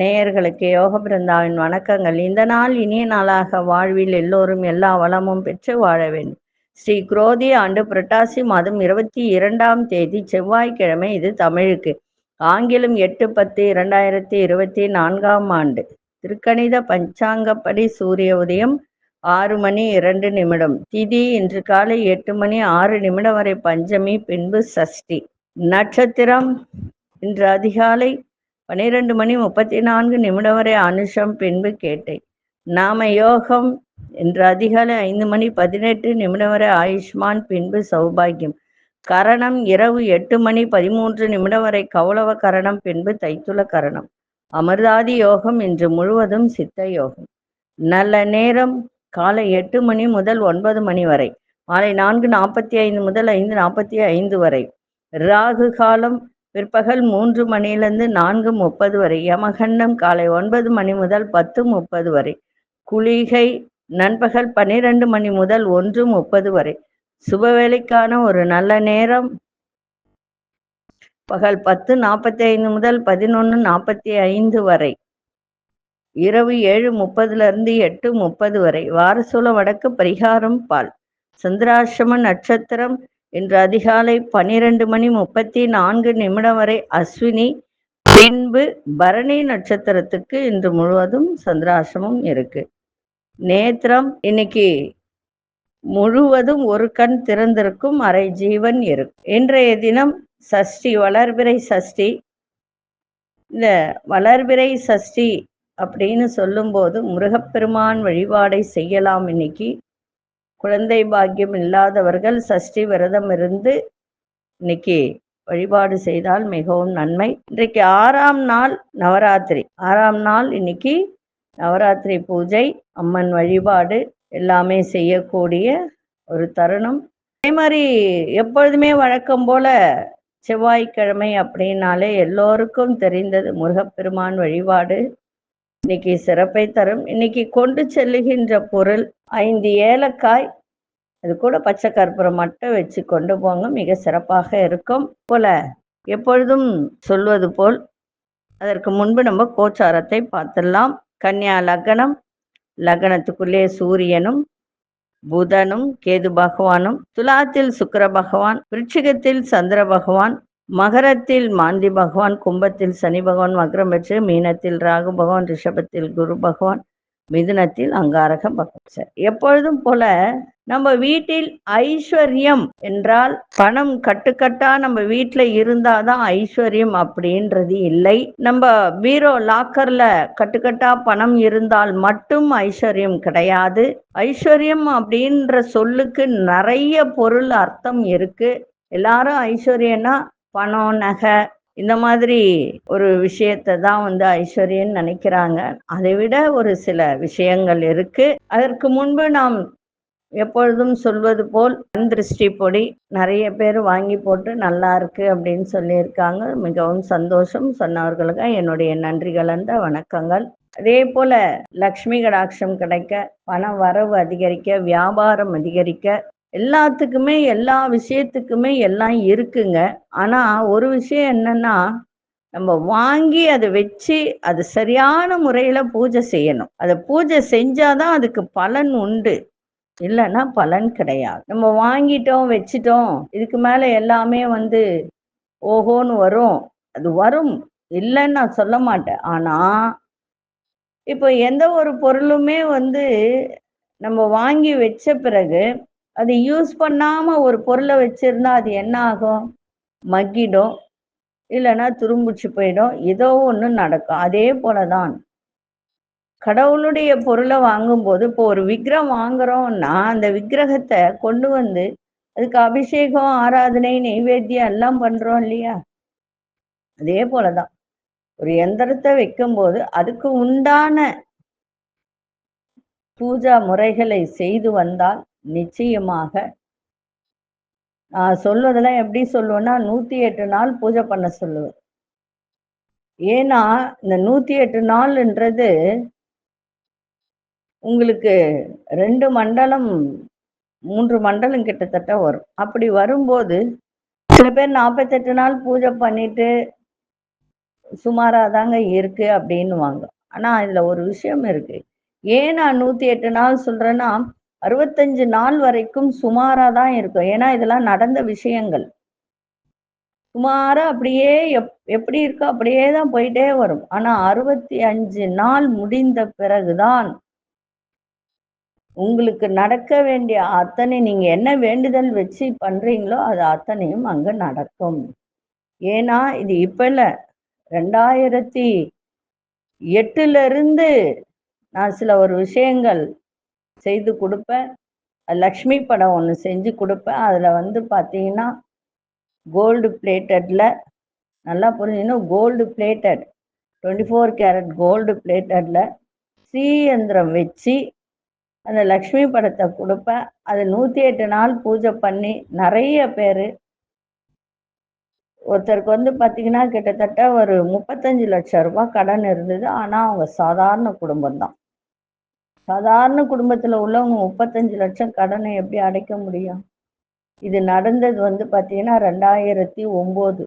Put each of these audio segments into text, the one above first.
நேயர்களுக்கு யோக பிருந்தாவின் வணக்கங்கள். இந்த நாள் இனிய நாளாக வாழ்வில் எல்லோரும் எல்லா வளமும் பெற்று வாழ வேண்டும். ஸ்ரீ குரோதி ஆண்டு புரட்டாசி மாதம் இருபத்தி இரண்டாம் தேதி செவ்வாய்க்கிழமை இது தமிழுக்கு. ஆங்கிலம் எட்டு பத்து இரண்டாயிரத்தி இருபத்தி நான்காம் ஆண்டு. திருக்கணித பஞ்சாங்கப்படி சூரிய உதயம் ஆறு மணி இரண்டு நிமிடம். திதி இன்று காலை எட்டு மணி ஆறு நிமிடம் வரை பஞ்சமி பின்பு சஷ்டி. நட்சத்திரம் இன்று அதிகாலை பன்னிரெண்டு மணி முப்பத்தி நான்கு நிமிடம் வரை அனுஷம் பின்பு கேட்டை. நாம யோகம் இன்று அதிகாலை ஐந்து மணி பதினெட்டு நிமிடம் வரை ஆயுஷ்மான் பின்பு சௌபாகியம். கரணம் இரவு எட்டு மணி பதிமூன்று நிமிடம் வரை கௌளவ கரணம் பின்பு தைத்துள கரணம். அமிர்தாதி யோகம் இன்று முழுவதும் சித்த யோகம். நல்ல நேரம் காலை எட்டு மணி முதல் ஒன்பது மணி வரை மாலை நான்கு நாற்பத்தி ஐந்து முதல் ஐந்து நாற்பத்தி ஐந்து வரை ராகு காலம் பிற்பகல் மூன்று மணியிலிருந்து நான்கு முப்பது வரை யமகண்டம் காலை ஒன்பது மணி முதல் பத்து முப்பது வரை குளிகை நண்பகல் பன்னிரண்டு மணி முதல் ஒன்று முப்பது வரை சுபவேளைக்கான ஒரு நல்ல நேரம். பகல் பத்து நாற்பத்தி ஐந்து முதல் பதினொன்று நாற்பத்தி ஐந்து வரை இரவு ஏழு முப்பதுல இருந்து எட்டு முப்பது வரை. வாரசூல வடக்கு பரிகாரம் பால். சந்திராசிரம நட்சத்திரம் இன்று அதிகாலை பனிரெண்டு மணி முப்பத்தி நான்கு நிமிடம் வரை. அஸ்வினி பின்பு பரணி நட்சத்திரத்துக்கு இன்று முழுவதும் சந்திராசிரமம் இருக்கு. நேத்திரம் இன்னைக்கு முழுவதும் ஒரு கண் திறந்திருக்கும் அரை ஜீவன் இருக்கும் இன்றைய தினம் சஷ்டி வளர்பிறை சஷ்டி. இந்த வளர்பிறை சஷ்டி அப்படின்னு சொல்லும்போது முருகப்பெருமான் வழிபாடை செய்யலாம் இன்னைக்கு. குழந்தை பாக்கியம் இல்லாதவர்கள் சஷ்டி விரதம் இருந்து இன்னைக்கு வழிபாடு செய்தால் மிகவும் நன்மை. இன்றைக்கு ஆறாம் நாள் நவராத்திரி. ஆறாம் நாள் இன்னைக்கு நவராத்திரி பூஜை அம்மன் வழிபாடு எல்லாமே செய்யக்கூடிய ஒரு தருணம். அதே மாதிரி எப்பொழுதுமே வழக்கம் போல செவ்வாய்க்கிழமை அப்படின்னாலே எல்லோருக்கும் தெரிந்தது முருகப்பெருமான் வழிபாடு. இன்னைக்கு சிறப்பை தரும். இன்னைக்கு கொண்டு செல்லுகின்ற பொருள் ஐந்து ஏலக்காய். அது கூட பச்சை கற்பூரம் மட்டும் வச்சு கொண்டு போங்க. மிக சிறப்பாக இருக்கும் போல. எப்பொழுதும் சொல்வது போல் அதற்கு முன்பு நம்ம கோச்சாரத்தை பார்த்துடலாம். கன்னியா லக்னம். லக்னத்துக்குள்ளே சூரியனும் புதனும் கேது பகவானும் துலாத்தில் சுக்கர பகவான் விருட்சிகத்தில் சந்திர பகவான் மகரத்தில் மாந்தி பகவான் கும்பத்தில் சனி பகவான் மகரம் பெற்று மீனத்தில் ராகு பகவான் ரிஷபத்தில் குரு பகவான் மிதுனத்தில் அங்காரக பகவான். சார் எப்பொழுதும் போல நம்ம வீட்டில் ஐஸ்வர்யம் என்றால் பணம் கட்டுக்கட்டா நம்ம வீட்டில் இருந்தாதான் ஐஸ்வர்யம் அப்படின்றது இல்லை. நம்ம பீரோ லாக்கர்ல கட்டுக்கட்டா பணம் இருந்தால் மட்டும் ஐஸ்வர்யம் கிடையாது. ஐஸ்வர்யம் அப்படின்ற சொல்லுக்கு நிறைய பொருள் அர்த்தம் இருக்கு. எல்லாரும் ஐஸ்வர்யம்னா பணம் நகை இந்த மாதிரி ஒரு விஷயத்தை தான் வந்து ஐஸ்வர்யன்னு நினைக்கிறாங்க. அதை விட ஒரு சில விஷயங்கள் இருக்கு. அதற்கு முன்பு நாம் எப்பொழுதும் சொல்வது போல் கண் திருஷ்டி பொடி நிறைய பேர் வாங்கி போட்டு நல்லா இருக்கு அப்படின்னு சொல்லியிருக்காங்க. மிகவும் சந்தோஷம் சொன்னவர்களுக்கு என்னுடைய நன்றி கலந்த வணக்கங்கள். அதே போல லக்ஷ்மி கடாட்சம் கிடைக்க பண வரவு அதிகரிக்க வியாபாரம் அதிகரிக்க எல்லாத்துக்குமே எல்லா விஷயத்துக்குமே எல்லாம் இருக்குங்க. ஆனா ஒரு விஷயம் என்னன்னா நம்ம வாங்கி அதை வச்சு அது சரியான முறையில பூஜை செய்யணும். அதை பூஜை செஞ்சாதான் அதுக்கு பலன் உண்டு. இல்லைன்னா பலன் கிடையாது. நம்ம வாங்கிட்டோம் வச்சிட்டோம் இதுக்கு மேல எல்லாமே வந்து ஓஹோன்னு வரும். அது வரும். இல்லைன்னு நான் சொல்ல மாட்டேன். ஆனா இப்போ எந்த ஒரு பொருளுமே வந்து நம்ம வாங்கி வச்ச பிறகு அது யூஸ் பண்ணாம ஒரு பொருளை வச்சிருந்தா அது என்ன ஆகும்? மக்கிடும். இல்லைன்னா துரும்புச்சு போயிடும். ஏதோ ஒன்று நடக்கும். அதே போலதான். கடவுளுடைய பொருளை வாங்கும்போது இப்போ ஒரு விக்கிரம் வாங்குறோம்னா அந்த விக்கிரகத்தை கொண்டு வந்து அதுக்கு அபிஷேகம் ஆராதனை நெய்வேத்தியம் எல்லாம் பண்றோம் இல்லையா? அதே போலதான். ஒரு எந்திரத்தை வைக்கும்போது அதுக்கு உண்டான பூஜா முறைகளை செய்து வந்தால் நிச்சயமாக. நான் சொல்வதெல்லாம் எப்படி சொல்லுவேன்னா நூத்தி எட்டு நாள் பூஜை பண்ண சொல்லுவேன். ஏன்னா இந்த நூத்தி எட்டு நாள்ன்றது உங்களுக்கு ரெண்டு மண்டலம் மூன்று மண்டலம் கிட்டத்தட்ட வரும். அப்படி வரும்போது சில பேர் நாற்பத்தெட்டு நாள் பூஜை பண்ணிட்டு சுமாராக தாங்க இருக்கு அப்படின்னுவாங்க. ஆனா இதுல ஒரு விஷயம் இருக்கு. ஏன் நான் நூத்தி எட்டு நாள் சொல்றேன்னா அறுபத்தஞ்சு நாள் வரைக்கும் சுமாரா தான் இருக்கும். ஏன்னா இதெல்லாம் நடந்த விஷயங்கள். சுமாரா அப்படியே எப் எப்படி இருக்கோ அப்படியே தான் போயிட்டே வரும். ஆனா அறுபத்தி அஞ்சு நாள் முடிந்த பிறகுதான் உங்களுக்கு நடக்க வேண்டிய அத்தனை நீங்க என்ன வேண்டுதல் வச்சு பண்றீங்களோ அது அத்தனையும் அங்க நடக்கும். ஏன்னா இது இப்ப இல்ல. ரெண்டாயிரத்தி எட்டுல இருந்து நான் சில ஒரு விஷயங்கள் செய்து கொடுப்பேன் லக்ஷ்மி படம் ஒன்று செஞ்சு கொடுப்பேன் அதில் வந்து பார்த்தீங்கன்னா கோல்டு பிளேட்டடில் நல்லா புரிஞ்சுக்கணும் gold plated twenty four carat gold பிளேட்டடில் ஸ்ரீயந்திரம் வச்சு அந்த லக்ஷ்மி படத்தை கொடுப்பேன் அது நூற்றி எட்டு நாள் பூஜை பண்ணி நிறைய பேர் ஒருத்தருக்கு வந்து பார்த்தீங்கன்னா கிட்டத்தட்ட ஒரு முப்பத்தஞ்சு லட்சம் ரூபாய் கடன் இருந்தது. ஆனால் அவங்க சாதாரண குடும்பம் தான் சாதாரண குடும்பத்தில் உள்ளவங்க முப்பத்தஞ்சு லட்சம் கடனை எப்படி அடைக்க முடியும்? இது நடந்தது வந்து பார்த்தீங்கன்னா ரெண்டாயிரத்தி ஒம்பது.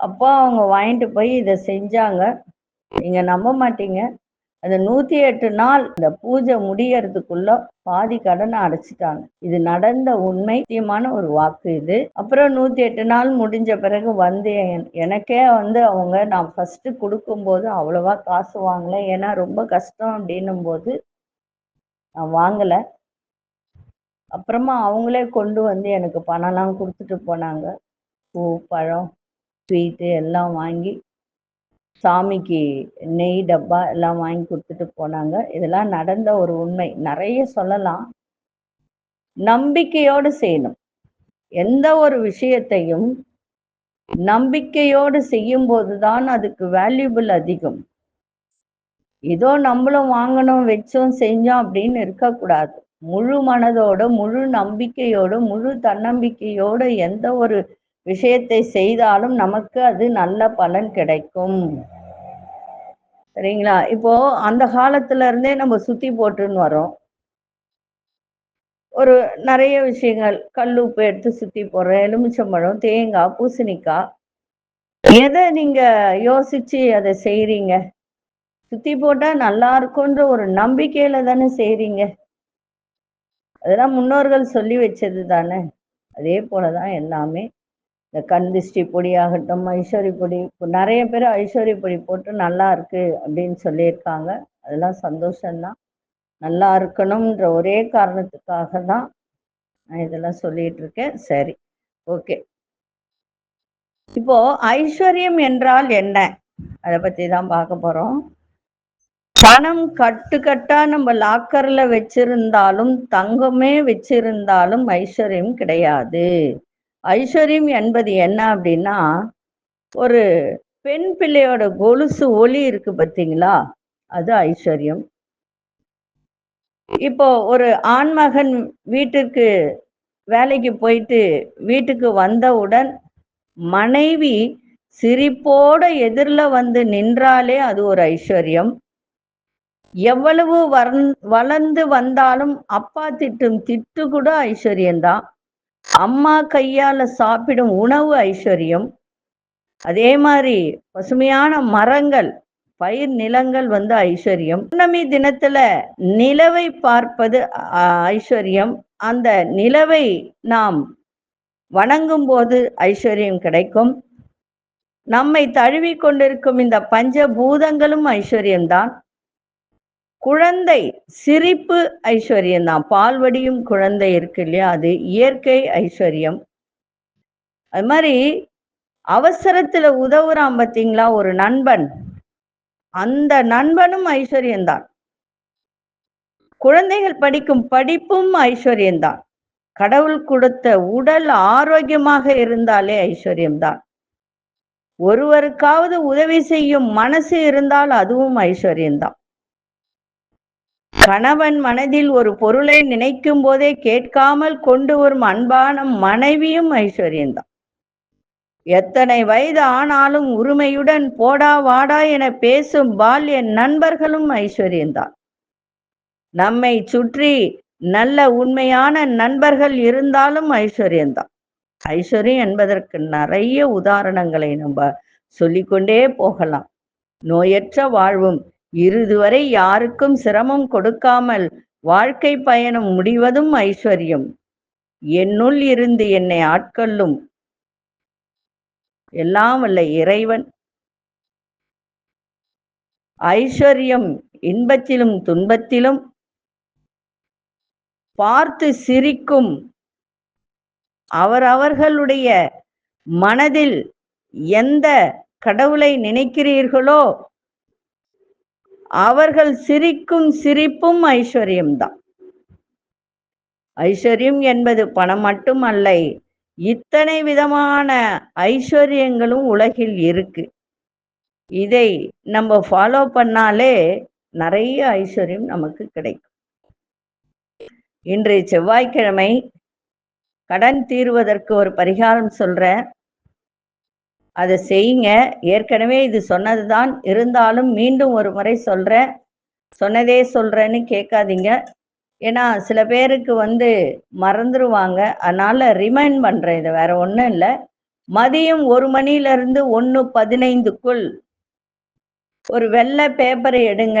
அப்போ அவங்க வாங்கிட்டு போய் இதை செஞ்சாங்க. நீங்கள் நம்ப மாட்டீங்க. அந்த நூற்றி எட்டு நாள் இந்த பூஜை முடியறதுக்குள்ள பாதி கடனை அடைச்சிட்டாங்க. இது நடந்த உண்மை முக்கியமான ஒரு வாக்கு இது. அப்புறம் நூற்றி எட்டு நாள் முடிஞ்ச பிறகு வந்து எனக்கே வந்து அவங்க நான் ஃபஸ்ட்டு கொடுக்கும்போது அவ்வளோவா காசு வாங்கலை. ஏன்னா ரொம்ப கஷ்டம் அப்படின்னும் போது நான் வாங்கல. அப்புறமா அவங்களே கொண்டு வந்து எனக்கு பணம்லாம் கொடுத்துட்டு போனாங்க. பூ பழம் ஸ்வீட்டு எல்லாம் வாங்கி சாமிக்கு நெய் டப்பா எல்லாம் வாங்கி கொடுத்துட்டு போனாங்க. இதெல்லாம் நடந்த ஒரு உண்மை. நிறைய சொல்லலாம். நம்பிக்கையோடு செய்யணும். எந்த ஒரு விஷயத்தையும் நம்பிக்கையோடு செய்யும்போது தான் அதுக்கு வேல்யூபிள் அதிகம். ஏதோ நம்மளும் வாங்கணும் வச்சோம் செஞ்சோம் அப்படின்னு இருக்கக்கூடாது. முழு மனதோட முழு நம்பிக்கையோட முழு தன்னம்பிக்கையோட எந்த ஒரு விஷயத்தை செய்தாலும் நமக்கு அது நல்ல பலன் கிடைக்கும். சரிங்களா? இப்போ அந்த காலத்துல இருந்தே நம்ம சுத்தி போட்டுன்னு வரோம் ஒரு நிறைய விஷயங்கள். கல் உப்பு எடுத்து சுத்தி போடுறோம் எலுமிச்சம்பழம் தேங்காய் பூசணிக்காய். எதை நீங்க யோசிச்சு அதை செய்றீங்க? சுத்தி போட்டா நல்லா இருக்கும்ன்ற ஒரு நம்பிக்கையில தானே செய்றீங்க. அதெல்லாம் முன்னோர்கள் சொல்லி வச்சது தானே. அதே போலதான் எல்லாமே. இந்த கண் திஷ்டி பொடி ஆகட்டும் ஐஸ்வர்ய பொடி இப்போ நிறைய பேர் ஐஸ்வர்ய பொடி போட்டு நல்லா இருக்கு அப்படின்னு சொல்லியிருக்காங்க. அதெல்லாம் சந்தோஷம்தான். நல்லா இருக்கணும்ன்ற ஒரே காரணத்துக்காக தான் நான் இதெல்லாம் சொல்லிட்டு இருக்கேன். சரி ஓகே. இப்போ ஐஸ்வர்யம் என்றால் என்ன? அதை பத்தி தான் பார்க்க போறோம். பணம் கட்டுக்கட்டா நம்ம லாக்கர்ல வச்சிருந்தாலும் தங்கமே வச்சிருந்தாலும் ஐஸ்வர்யம் கிடையாது. ஐஸ்வர்யம் என்பது என்ன அப்படின்னா ஒரு பெண் பிள்ளையோட கொலுசு ஒளி இருக்கு பார்த்தீங்களா? அது ஐஸ்வர்யம். இப்போ ஒரு ஆண்மகன் வீட்டிற்கு வேலைக்கு போயிட்டு வீட்டுக்கு வந்தவுடன் மனைவி சிரிப்போட எதிரில் வந்து நின்றாலே அது ஒரு ஐஸ்வர்யம். எவ்வளவு வளர்ந் வளர்ந்து வந்தாலும் அப்பா திட்டும் திட்டு கூட ஐஸ்வர்யம்தான் அம்மா கையால சாப்பிடும் உணவு ஐஸ்வர்யம். அதே மாதிரி பசுமையான மரங்கள் பயிர் நிலங்கள் வந்து ஐஸ்வர்யம். பௌர்ணமி தினத்துல நிலவை பார்ப்பது அ, ஐஸ்வர்யம். அந்த நிலவை நாம் வணங்கும் போது ஐஸ்வர்யம் கிடைக்கும். நம்மை தழுவி கொண்டிருக்கும் இந்த பஞ்ச பூதங்களும் ஐஸ்வர்யம்தான் குழந்தை சிரிப்பு ஐஸ்வர்யம்தான் பால்வடியும் குழந்தை இருக்கு இல்லையா? அது இயற்கை ஐஸ்வர்யம். அது மாதிரி அவசரத்துல உதவுறான் பார்த்தீங்களா? ஒரு நண்பன். அந்த நண்பனும் ஐஸ்வர்யம்தான் குழந்தைகள் படிக்கும் படிப்பும் ஐஸ்வர்யம்தான் கடவுள் கொடுத்த உடல் ஆரோக்கியமாக இருந்தாலே ஐஸ்வர்யம்தான் ஒருவருக்காவது உதவி செய்யும் மனசு இருந்தால் அதுவும் ஐஸ்வர்யம்தான் கணவன் மனதில் ஒரு பொருளை நினைக்கும் போதே கேட்காமல் கொண்டு வரும் அன்பான மனைவியும் ஐஸ்வர்யம்தான் எத்தனை வயது ஆனாலும் உரிமையுடன் போடா வாடா என பேசும் பால்ய நண்பர்களும் ஐஸ்வர்யம்தான் நம்மை சுற்றி நல்ல உண்மையான நண்பர்கள் இருந்தாலும் ஐஸ்வர்யம்தான் ஐஸ்வர்யம் என்பதற்கு நிறைய உதாரணங்களை நம்ம சொல்லிக்கொண்டே போகலாம். நோயற்ற வாழ்வும் இறுதுவரை யாருக்கும் சிரமம் கொடுக்காமல் வாழ்க்கை பயணம் முடிவதும் ஐஸ்வர்யம். என்னுள் இருந்து என்னை ஆட்கொள்ளும். எல்லாம் அல்ல இறைவன். ஐஸ்வர்யம் இன்பத்திலும் துன்பத்திலும். பார்த்து சிரிக்கும் அவரவர்களுடைய மனதில் எந்த கடவுளை நினைக்கிறீர்களோ அவர்கள் சிரிக்கும் சிரிப்பும் ஐஸ்வர்யம்தான். ஐஸ்வர்யம் என்பது பணம் மட்டும் அல்ல இத்தனை விதமான ஐஸ்வர்யங்களும் உலகில் இருக்கு. இதை நம்ம ஃபாலோ பண்ணாலே நிறைய ஐஸ்வர்யம் நமக்கு கிடைக்கும். இன்று செவ்வாய்க்கிழமை கடன் தீர்வதற்கு ஒரு பரிகாரம் சொல்றேன். அதை செய்யுங்க. ஏற்கனவே இது சொன்னதுதான். இருந்தாலும் மீண்டும் ஒரு முறை சொல்கிறேன் சொன்னதே சொல்கிறேன்னு கேட்காதீங்க. ஏன்னா சில பேருக்கு வந்து மறந்துடுவாங்க அதனால் ரிமைண்ட் பண்ணுறேன் இதை வேற ஒன்றும் இல்லை. மதியம் ஒரு மணில ஒன்று பதினைந்துக்குள் ஒரு வெள்ளை பேப்பரை எடுங்க.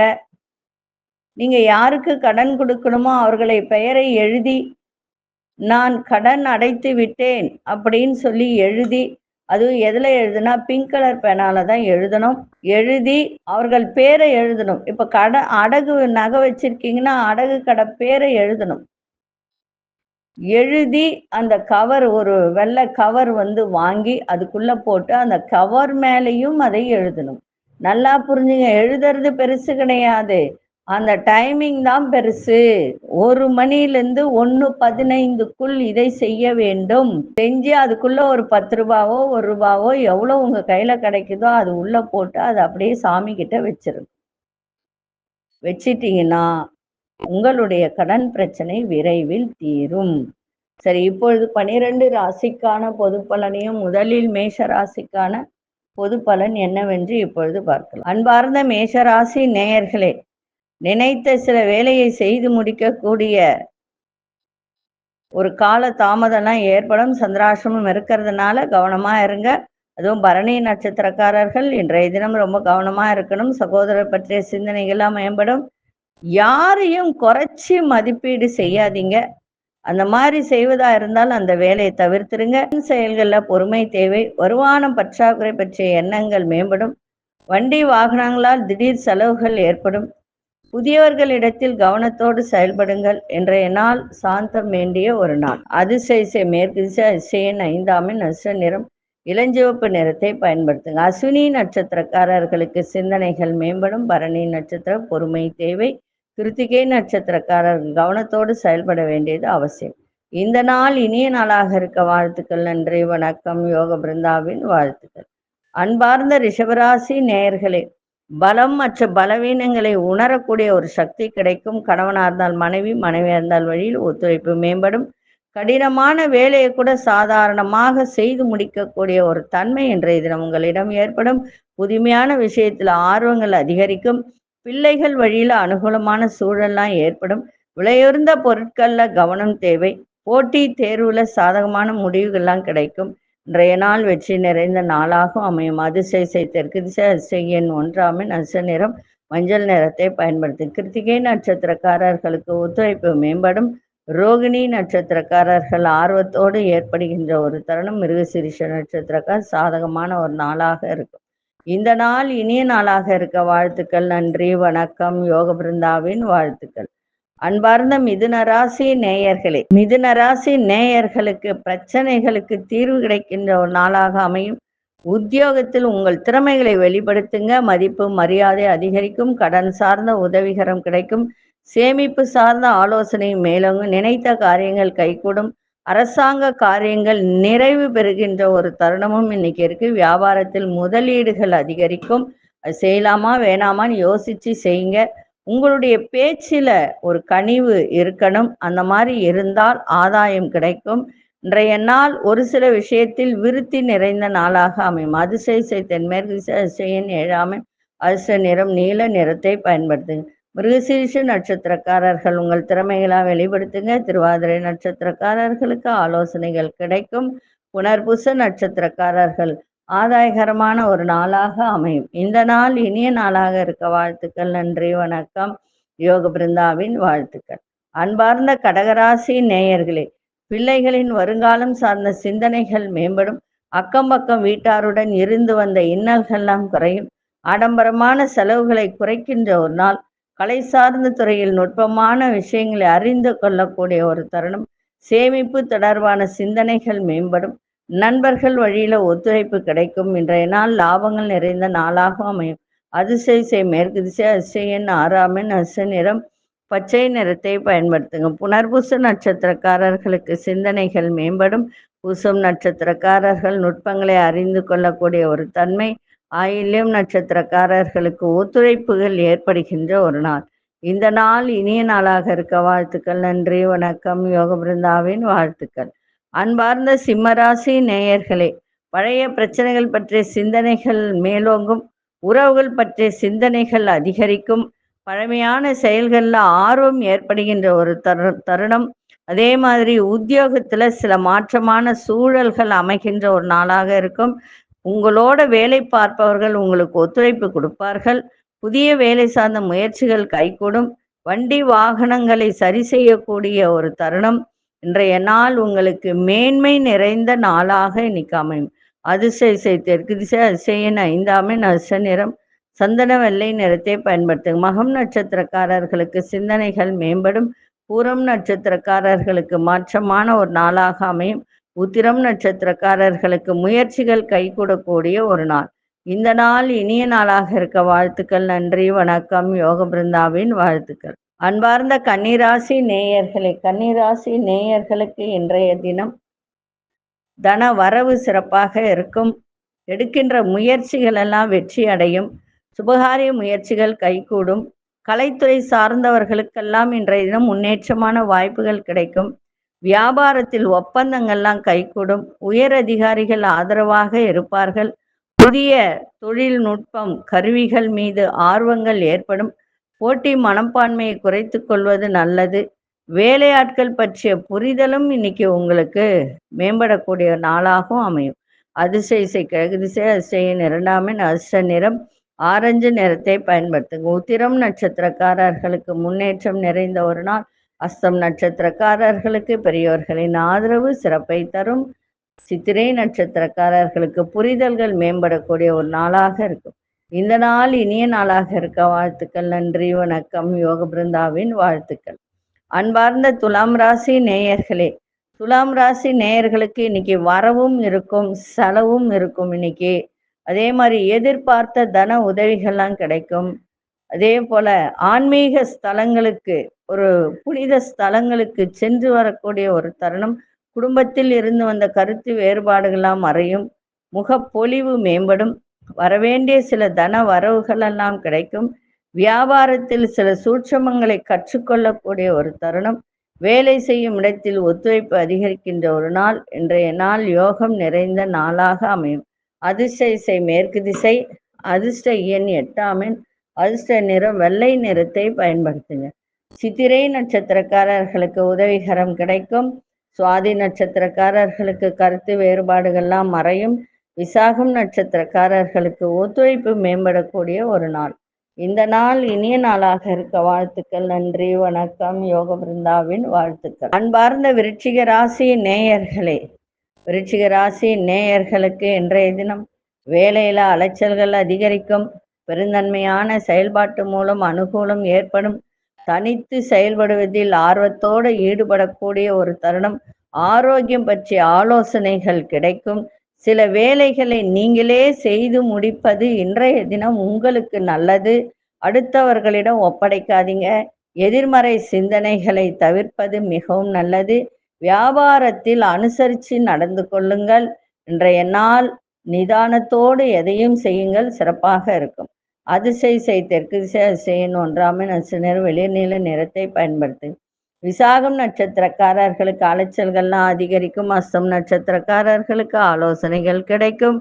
நீங்கள் யாருக்கு கடன் கொடுக்கணுமோ அவர்களை பெயரை எழுதி நான் கடன் அடைத்து விட்டேன் அப்படின்னு சொல்லி எழுதி அதுவும் எதுல எழுதுனா பிங்க் கலர் பேனால தான் எழுதணும். எழுதி அவர்கள் பேரை எழுதணும். இப்ப கடை அடகு நகை வச்சிருக்கீங்கன்னா அடகு கடை பேரை எழுதணும். எழுதி அந்த கவர் ஒரு வெள்ளை கவர் வந்து வாங்கி அதுக்குள்ள போட்டு அந்த கவர் மேலேயும் அதை எழுதணும். நல்லா புரிஞ்சுங்க. எழுதுறது பெருசு கிடையாது. அந்த டைமிங் தான் பெருசு. ஒரு மணிலேருந்து ஒன்று பதினைந்துக்குள் இதை செய்ய வேண்டும். செஞ்சு அதுக்குள்ள ஒரு பத்து ரூபாவோ ஒரு ரூபாவோ எவ்வளோ உங்க கையில கிடைக்குதோ அது உள்ள போட்டு அதை அப்படியே சாமி கிட்ட வச்சிருங்க வச்சிட்டீங்கன்னா உங்களுடைய கடன் பிரச்சனை விரைவில் தீரும். சரி இப்பொழுது பனிரெண்டு ராசிக்கான பொது பலனையும் முதலில் மேஷ ராசிக்கான பொது பலன் என்னவென்று இப்பொழுது பார்க்கலாம். அன்பார்ந்த மேஷராசி நேயர்களே நினைத்த சில வேலையை செய்து முடிக்கக்கூடிய ஒரு கால தாமதம்லாம் ஏற்படும். சந்திராசிரமம் இருக்கிறதுனால கவனமா இருங்க. அதுவும் பரணி நட்சத்திரக்காரர்கள் இன்றைய தினம் ரொம்ப கவனமா இருக்கணும். சகோதரர் பற்றிய சிந்தனைகள்லாம் மேம்படும். யாரையும் குறைச்சி மதிப்பீடு செய்யாதீங்க. அந்த மாதிரி செய்வதா இருந்தால் அந்த வேலையை தவிர்த்துருங்க. செயல்களில் பொறுமை தேவை வருமானம் பற்றாக்குறை பற்றிய எண்ணங்கள் மேம்படும். வண்டி வாகனங்களால் திடீர் செலவுகள் ஏற்படும். புதியவர்களிடத்தில் கவனத்தோடு செயல்படுங்கள் இன்றைய நாள் சாந்தம் வேண்டிய ஒரு நாள். அதிசய மேற்கு திசை அதிசயன் ஐந்தாமின் நஷ்ட நிறம் இளஞ்சிவப்பு நிறத்தை பயன்படுத்துங்க அஸ்வினி நட்சத்திரக்காரர்களுக்கு சிந்தனைகள் மேம்படும். பரணி நட்சத்திரம் பொறுமை தேவை. கிருத்திகை நட்சத்திரக்காரர்கள் கவனத்தோடு செயல்பட வேண்டியது அவசியம். இந்த நாள் இனிய நாளாக இருக்க வாழ்த்துக்கள் நன்றி வணக்கம். யோக பிருந்தாவின் வாழ்த்துக்கள். அன்பார்ந்த ரிஷபராசி நேயர்களே பலம் மற்ற பலவீனங்களை உணரக்கூடிய ஒரு சக்தி கிடைக்கும். கணவனாக இருந்தால் மனைவி மனைவியாக இருந்தால் வழியில் ஒத்துழைப்பு மேம்படும். கடினமான வேலையை கூட சாதாரணமாக செய்து முடிக்கக்கூடிய ஒரு தன்மை இன்றைய தினம் உங்களிடம் ஏற்படும். புதுமையான விஷயத்தில் ஆர்வங்கள் அதிகரிக்கும். பிள்ளைகள் வழியில் அனுகூலமான சூழல்லாம் ஏற்படும். விலையுறந்த பொருட்களில் கவனம் தேவை. போட்டி தேர்வுல சாதகமான முடிவுகள்லாம் கிடைக்கும். இன்றைய நாள் வெற்றி நிறைந்த நாளாகும் அமையும். அதிசய தெற்கு திசை அதிசயன் ஒன்றாமின் அச நிறம் மஞ்சள் நிறத்தை பயன்படுத்தி. கிருத்திகை நட்சத்திரக்காரர்களுக்கு ஒத்துழைப்பு மேம்படும். ரோகிணி நட்சத்திரக்காரர்கள் ஆர்வத்தோடு ஏற்படுகின்ற ஒரு தருணம் மிருகசிரிஷ நட்சத்திரக்கார் சாதகமான ஒரு நாளாக இருக்கும். இந்த நாள் இனிய நாளாக இருக்க. வாழ்த்துக்கள் நன்றி வணக்கம். யோக பிருந்தாவின் வாழ்த்துக்கள். அன்பார்ந்த மிதுனராசி நேயர்களே மிதுனராசி நேயர்களுக்கு பிரச்சனைகளுக்கு தீர்வு கிடைக்கின்ற ஒரு நாளாக அமையும். உத்தியோகத்தில் உங்கள் திறமைகளை வெளிப்படுத்துங்க. மதிப்பு மரியாதை அதிகரிக்கும். கடன் சார்ந்த உதவிகரம் கிடைக்கும். சேமிப்பு சார்ந்த ஆலோசனை மேலோங்கும் நினைத்த காரியங்கள் கைகூடும். அரசாங்க காரியங்கள் நிறைவு பெறுகின்ற ஒரு தருணமும் இன்னைக்கு இருக்கு. வியாபாரத்தில் முதலீடுகள் அதிகரிக்கும். செய்யலாமா வேணாமான்னு யோசிச்சு செய்யுங்க. உங்களுடைய பேச்சில் ஒரு கனிவு இருக்கணும். அந்த மாதிரி இருந்தால் ஆதாயம் கிடைக்கும். இன்றைய நாள் ஒரு சில விஷயத்தில் விருத்தி நிறைந்த நாளாக அமையும். அதிசய தென்மேற்கு அதிசயன் ஏழாமை. அதிர்ஷ்ட நிறம் நீல நிறத்தை பயன்படுத்துங்க மிருகசீரிஷ நட்சத்திரக்காரர்கள் உங்கள் திறமைகளாக வெளிப்படுத்துங்க. திருவாதிரை நட்சத்திரக்காரர்களுக்கு ஆலோசனைகள் கிடைக்கும். புனர்பூச நட்சத்திரக்காரர்கள் ஆதாயகரமான ஒரு நாளாக அமையும். இந்த நாள் இனிய நாளாக இருக்க வாழ்த்துக்கள் நன்றி வணக்கம். யோக பிருந்தாவின் வாழ்த்துக்கள். அன்பார்ந்த கடகராசி நேயர்களே பிள்ளைகளின் வருங்காலம் சார்ந்த சிந்தனைகள் மேம்படும். அக்கம் பக்கம் வீட்டாருடன் இருந்து வந்த இன்னல்கள்லாம் குறையும். ஆடம்பரமான செலவுகளை குறைக்கின்ற ஒரு நாள். கலை சார்ந்த துறையில் நுட்பமான விஷயங்களை அறிந்து கொள்ளக்கூடிய ஒரு தருணம். சேமிப்பு தொடர்பான சிந்தனைகள் மேம்படும். நண்பர்கள் வழியில ஒத்துழைப்பு கிடைக்கும். இன்றைய நாள் லாபங்கள் நிறைந்த நாளாக அமையும். அதிசய மேற்கு திசை அதிசயன் ஆறாமின் அச நிறம் பச்சை நிறத்தை பயன்படுத்துங்க. புனர்பூச நட்சத்திரக்காரர்களுக்கு சிந்தனைகள் மேம்படும். பூசம் நட்சத்திரக்காரர்கள் நுட்பங்களை அறிந்து கொள்ளக்கூடிய ஒரு தன்மை ஆயில்யம் நட்சத்திரக்காரர்களுக்கு ஒத்துழைப்புகள் ஏற்படுகின்ற ஒரு நாள். இந்த நாள் இனிய நாளாக இருக்க வாழ்த்துக்கள். நன்றி வணக்கம். யோக பிருந்தாவின் வாழ்த்துக்கள். அன்பார்ந்த சிம்மராசி நேயர்களே பழைய பிரச்சனைகள் பற்றிய சிந்தனைகள் மேலோங்கும் உறவுகள் பற்றிய சிந்தனைகள் அதிகரிக்கும் பழமையான செயல்களில் ஆர்வம் ஏற்படுகின்ற ஒரு தரு தருணம். அதே மாதிரி உத்தியோகத்தில் சில மாற்றமான சூழல்கள் அமைகின்ற ஒரு நாளாக இருக்கும். உங்களோட வேலை பார்ப்பவர்கள் உங்களுக்கு ஒத்துழைப்பு கொடுப்பார்கள். புதிய வேலை சார்ந்த முயற்சிகள் கைகூடும். வண்டி வாகனங்களை சரி செய்யக்கூடிய ஒரு தருணம். இன்றைய நாள் உங்களுக்கு மேன்மை நிறைந்த நாளாக இன்னைக்கு அமையும். அதிசய தெற்கு திசை அதிசயன் ஐந்தாமின் அச நிறம். சந்தன வெள்ளை நிறத்தை பயன்படுத்துங்க. மகம் நட்சத்திரக்காரர்களுக்கு சிந்தனைகள் மேம்படும். பூரம் நட்சத்திரக்காரர்களுக்கு மாற்றமான ஒரு நாளாக அமையும். உத்திரம் நட்சத்திரக்காரர்களுக்கு முயற்சிகள் கைகூடக்கூடிய ஒரு நாள். இந்த நாள் இனிய நாளாக இருக்க வாழ்த்துக்கள் நன்றி வணக்கம் யோக பிருந்தாவின் வாழ்த்துக்கள். அன்பார்ந்த கன்னிராசி நேயர்களே கன்னிராசி நேயர்களுக்கு இன்றைய தினம் தன வரவு சிறப்பாக இருக்கும். எடுக்கின்ற முயற்சிகள் எல்லாம் வெற்றி அடையும். சுபகாரிய முயற்சிகள் கைகூடும். கலைத்துறை சார்ந்தவர்களுக்கெல்லாம் இன்றைய தினம் முன்னேற்றமான வாய்ப்புகள் கிடைக்கும். வியாபாரத்தில் ஒப்பந்தங்கள்லாம் கைகூடும். உயர் அதிகாரிகள் ஆதரவாக இருப்பார்கள். புதிய தொழில்நுட்பம் கருவிகள் மீது ஆர்வங்கள் ஏற்படும். போட்டி மனப்பான்மையை குறைத்து கொள்வது நல்லது. வேலையாட்கள் பற்றிய புரிதலும் இன்னைக்கு உங்களுக்கு மேம்படக்கூடிய நாளாகவும் அமையும். அதிசய இசை திசை அதிசயின் இரண்டாமின் அதிர்ஷ்ட நிறம் ஆரஞ்சு நிறத்தை பயன்படுத்துங்க. உத்திரம் நட்சத்திரக்காரர்களுக்கு முன்னேற்றம் நிறைந்த ஒரு நாள். அஸ்தம் நட்சத்திரக்காரர்களுக்கு பெரியோர்களின் ஆதரவு சிறப்பை தரும். சித்திரை நட்சத்திரக்காரர்களுக்கு புரிதல்கள் மேம்படக்கூடிய ஒரு நாளாக இருக்கும். இந்த நாள் இனிய நாளாக இருக்க வாழ்த்துக்கள் நன்றி வணக்கம். யோக பிருந்தாவின் வாழ்த்துக்கள். அன்பார்ந்த துலாம் ராசி நேயர்களே துலாம் ராசி நேயர்களுக்கு இன்னைக்கு வரவும் இருக்கும் செலவும் இருக்கும் இன்னைக்கு. அதே மாதிரி எதிர்பார்த்த தன உதவிகள்லாம் கிடைக்கும். அதே போல ஆன்மீக ஸ்தலங்களுக்கு ஒரு புனித ஸ்தலங்களுக்கு சென்று வரக்கூடிய ஒரு தருணம். குடும்பத்தில் இருந்து வந்த கருத்து வேறுபாடுகள்லாம் மறையும். முகப்பொலிவு மேம்படும். வரவேண்டிய சில தன வரவுகள் எல்லாம் கிடைக்கும். வியாபாரத்தில் சில சூட்சமங்களை கற்றுக்கொள்ளக்கூடிய ஒரு தருணம். வேலை செய்யும் இடத்தில் ஒத்துழைப்பு அதிகரிக்கின்ற ஒரு நாள். இன்றைய நாள் யோகம் நிறைந்த நாளாக அமையும். அதிர்ஷ்ட இசை மேற்கு திசை அதிர்ஷ்ட எண் எட்டாமின் அதிர்ஷ்ட நிறம் வெள்ளை நிறத்தை பயன்படுத்துங்க. சித்திரை நட்சத்திரக்காரர்களுக்கு உதவிகரம் கிடைக்கும். சுவாதி நட்சத்திரக்காரர்களுக்கு கருத்து வேறுபாடுகள்லாம் மறையும். விசாகம் நட்சத்திரக்காரர்களுக்கு ஒத்துழைப்பு மேம்படக்கூடிய ஒரு நாள். இந்த நாள் இனிய நாளாக இருக்க வாழ்த்துக்கள் நன்றி வணக்கம் யோக பிருந்தாவின் வாழ்த்துக்கள். அன்பார்ந்த விருட்சிக ராசி நேயர்களே விருட்சிக ராசி நேயர்களுக்கு இன்றைய தினம் வேலையில அலைச்சல்கள் அதிகரிக்கும். பெருந்தன்மையான செயல்பாட்டு மூலம் அனுகூலம் ஏற்படும். தனித்து செயல்படுவதில் ஆர்வத்தோடு ஈடுபடக்கூடிய ஒரு தருணம். ஆரோக்கியம் பற்றிய ஆலோசனைகள் கிடைக்கும். சில வேலைகளை நீங்களே செய்து முடிப்பது இன்றைய தினம் உங்களுக்கு நல்லது. அடுத்தவர்களிடம் ஒப்படைக்காதீங்க. எதிர்மறை சிந்தனைகளை தவிர்ப்பது மிகவும் நல்லது. வியாபாரத்தில் அனுசரித்து நடந்து கொள்ளுங்கள். இன்றைய நாள் நிதானத்தோடு எதையும் செய்யுங்கள். சிறப்பாக இருக்கும். அதிசை செய் தெற்கு திசை அதிசயன் ஒன்றாமல் நசுநர் வெளிர்நீல நிறத்தை பயன்படுத்து விசாகம் நட்சத்திரக்காரர்களுக்கு அலைச்சல்கள்லாம் அதிகரிக்கும். அஸ்தம் நட்சத்திரக்காரர்களுக்கு ஆலோசனைகள் கிடைக்கும்.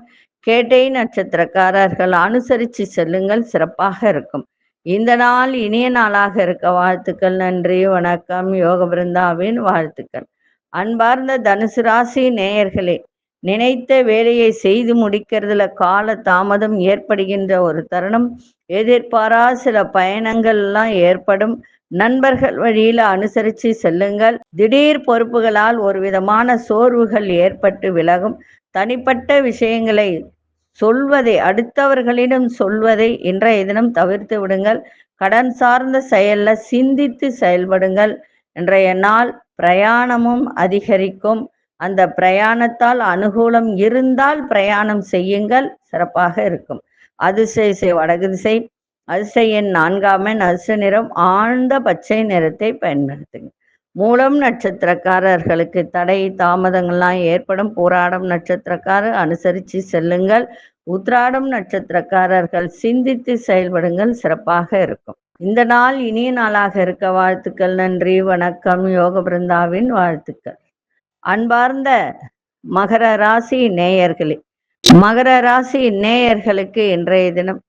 கேட்டை நட்சத்திரக்காரர்கள் அனுசரித்து செல்லுங்கள். சிறப்பாக இருக்கும். இந்த நாள் இனிய நாளாக இருக்க வாழ்த்துக்கள். நன்றி வணக்கம். யோக பிருந்தாவின் வாழ்த்துக்கள். அன்பார்ந்த தனுசு ராசி நேயர்களே நினைத்த வேலையை செய்து முடிக்கிறதுல கால தாமதம் ஏற்படுகின்ற ஒரு தருணம். எதிர்பாரா சில பயணங்கள் எல்லாம் ஏற்படும். நண்பர்கள் வழியில அனுசரித்து செல்லுங்கள். திடீர் பொறுப்புகளால் ஒரு விதமான சோர்வுகள் ஏற்பட்டு விலகும். தனிப்பட்ட விஷயங்களை சொல்வதை அடுத்தவர்களிடம் சொல்வதை இன்றைய தினம் தவிர்த்து விடுங்கள். கடன் சார்ந்த செயல்ல சிந்தித்து செயல்படுங்கள். இன்றைய நாள் பிரயாணமும் அதிகரிக்கும். அந்த பிரயாணத்தால் அனுகூலம் இருந்தால் பிரயாணம் செய்யுங்கள். சிறப்பாக இருக்கும். அதிசய செய் வடகு திசை. அதிசய எண் நான்காமன் அதிர்ஷ்ட நிறம் ஆழ்ந்த பச்சை நிறத்தை பயன்படுத்துங்க. மூலம் நட்சத்திரக்காரர்களுக்கு தடை தாமதங்கள்லாம் ஏற்படும். போராடம் நட்சத்திரக்காரர் அனுசரித்து செல்லுங்கள். உத்ராடம் நட்சத்திரக்காரர்கள் சிந்தித்து செயல்படுங்கள். சிறப்பாக இருக்கும். இந்த நாள் இனிய நாளாக இருக்க வாழ்த்துக்கள். நன்றி வணக்கம். யோக பிருந்தாவின் வாழ்த்துக்கள். அன்பார்ந்த மகர ராசி நேயர்களே மகர ராசி நேயர்களுக்கு இன்றைய தினம்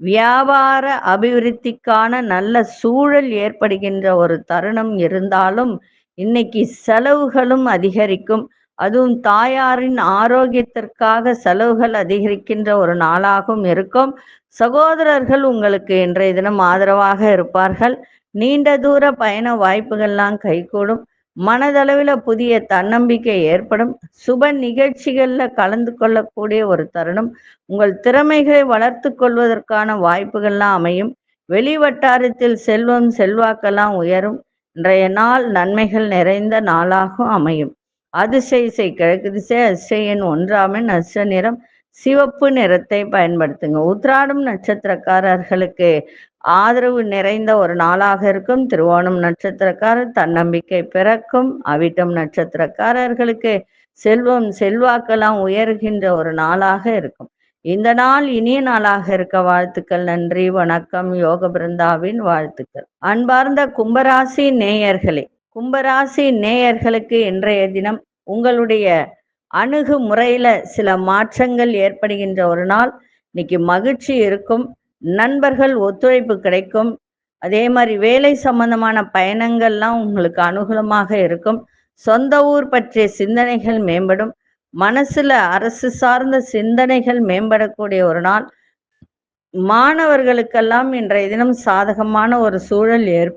வியாபார அபிவிருத்திக்கான நல்ல சூழல் ஏற்படுகின்ற ஒரு தருணம் இருந்தாலும் இன்னைக்கு செலவுகளும் அதிகரிக்கும். அதுவும் தாயாரின் ஆரோக்கியத்திற்காக செலவுகள் அதிகரிக்கின்ற ஒரு நாளாகவும் இருக்கும். சகோதரர்கள் உங்களுக்கு இன்றைய தினம் ஆதரவாக இருப்பார்கள். நீண்ட தூர பயண வாய்ப்புகள்லாம் கைகூடும். மனதளவில் புதிய தன்னம்பிக்கை ஏற்படும். சுப நிகழ்ச்சிகளில் கலந்து கொள்ளக்கூடிய ஒரு தருணம். உங்கள் திறமைகளை வளர்த்து கொள்வதற்கான வாய்ப்புகள்லாம் அமையும். வெளி வட்டாரத்தில் செல்வம் செல்வாக்கெல்லாம் உயரும். இன்றைய நாள் நன்மைகள் நிறைந்த நாளாகவும் அமையும். அதிசய இசை கிழக்கு திசை அதிசயன் ஒன்றாமின் அச நிறம். சிவப்பு நிறத்தை பயன்படுத்துங்க. உத்ராடம் நட்சத்திரக்காரர்களுக்கு ஆதரவு நிறைந்த ஒரு நாளாக இருக்கும். திருவோணம் நட்சத்திரக்காரர் தன்னம்பிக்கை பிறக்கும். அவிட்டம் நட்சத்திரக்காரர்களுக்கு செல்வம் செல்வாக்கெல்லாம் உயர்கின்ற ஒரு நாளாக இருக்கும். இந்த நாள் இனிய நாளாக இருக்க வாழ்த்துக்கள். நன்றி வணக்கம். யோக பிருந்தாவின் வாழ்த்துக்கள். அன்பார்ந்த கும்பராசி நேயர்களே கும்பராசி நேயர்களுக்கு இன்றைய தினம் உங்களுடைய அணுகுமுறையில சில மாற்றங்கள் ஏற்படுகின்ற ஒரு நாள். இன்னைக்கு மகிழ்ச்சி இருக்கும் நண்பர்கள் ஒத்துழைப்பு கிடைக்கும். அதே மாதிரி வேலை சம்பந்தமான பயணங்கள்லாம் உங்களுக்கு அனுகூலமாக இருக்கும். சொந்த ஊர் பற்றிய சிந்தனைகள் மேம்படும். மனசுல அரசு சார்ந்த சிந்தனைகள் மேம்படக்கூடிய ஒரு நாள். மாணவர்களுக்கெல்லாம் இன்றைய தினம் சாதகமான ஒரு சூழல் ஏற்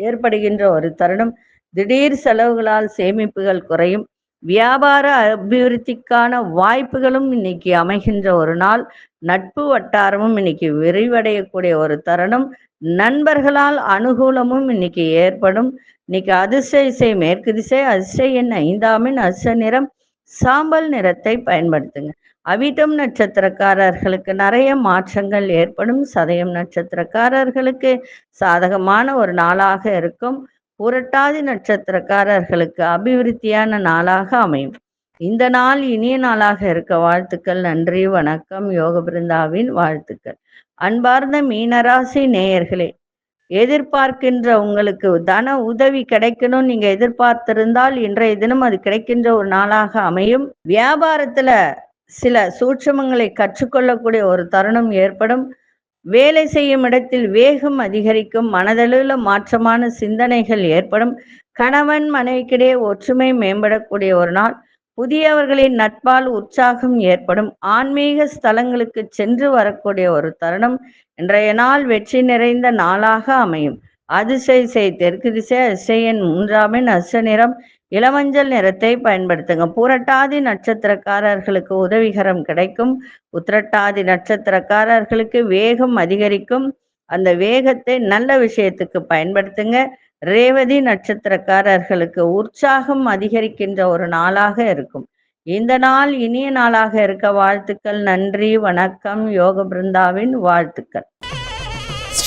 ஏற்படுகின்ற ஒரு தருணம். திடீர் செலவுகளால் சேமிப்புகள் குறையும். வியாபார அபிவிருத்திக்கான வாய்ப்புகளும் இன்னைக்கு அமைகின்ற ஒரு நாள். நட்பு வட்டாரமும் இன்னைக்கு விரிவடையக்கூடிய ஒரு தருணம். நண்பர்களால் அனுகூலமும் இன்னைக்கு ஏற்படும். இன்னைக்கு அதிர்ஷ்ட இசை மேற்கு திசை அதிர்ஷ்ட எண் ஐந்தாமின் அதிர்ஷ்ட நிறம் சாம்பல் நிறத்தை பயன்படுத்துங்க. அவிட்டம் நட்சத்திரக்காரர்களுக்கு நிறைய மாற்றங்கள் ஏற்படும். சதயம் நட்சத்திரக்காரர்களுக்கு சாதகமான ஒரு நாளாக இருக்கும். புரட்டாதி நட்சத்திரக்காரர்களுக்கு அபிவிருத்தியான நாளாக அமையும். இந்த நாள் இனிய நாளாக இருக்க வாழ்த்துக்கள் நன்றி வணக்கம் யோக பிருந்தாவின் வாழ்த்துக்கள். அன்பார்ந்த மீனராசி நேயர்களே எதிர்பார்க்கின்ற உங்களுக்கு தன உதவி கிடைக்கணும். நீங்க எதிர்பார்த்திருந்தால் இன்றைய தினம் அது கிடைக்கின்ற ஒரு நாளாக அமையும். வியாபாரத்துல சில சூட்சமங்களை கற்றுக்கொள்ளக்கூடிய ஒரு தருணம் ஏற்படும். வேலை செய்யும் இடத்தில் வேகம் அதிகரிக்கும் மனதளவில் மாற்றமான சிந்தனைகள் ஏற்படும். கணவன் மனைவிக்கிடையே ஒற்றுமை மேம்படக்கூடிய ஒரு நாள். புதியவர்களின் நட்பால் உற்சாகம் ஏற்படும். ஆன்மீக ஸ்தலங்களுக்கு சென்று வரக்கூடிய ஒரு தருணம். இன்றைய நாள் வெற்றி நிறைந்த நாளாக அமையும். அதிசய செய் தெற்கு திசை அதிசயன் மூன்றாமின் அச நிறம். இளமஞ்சள் நிறத்தை பயன்படுத்துங்க. பூரட்டாதி நட்சத்திரக்காரர்களுக்கு உதவிகரம் கிடைக்கும். உத்திரட்டாதி நட்சத்திரக்காரர்களுக்கு வேகம் அதிகரிக்கும். அந்த வேகத்தை நல்ல விஷயத்துக்கு பயன்படுத்துங்க. ரேவதி நட்சத்திரக்காரர்களுக்கு உற்சாகம் அதிகரிக்கின்ற ஒரு நாளாக இருக்கும். இந்த நாள் இனிய நாளாக இருக்க வாழ்த்துக்கள். நன்றி வணக்கம். யோக பிருந்தாவின் வாழ்த்துக்கள்.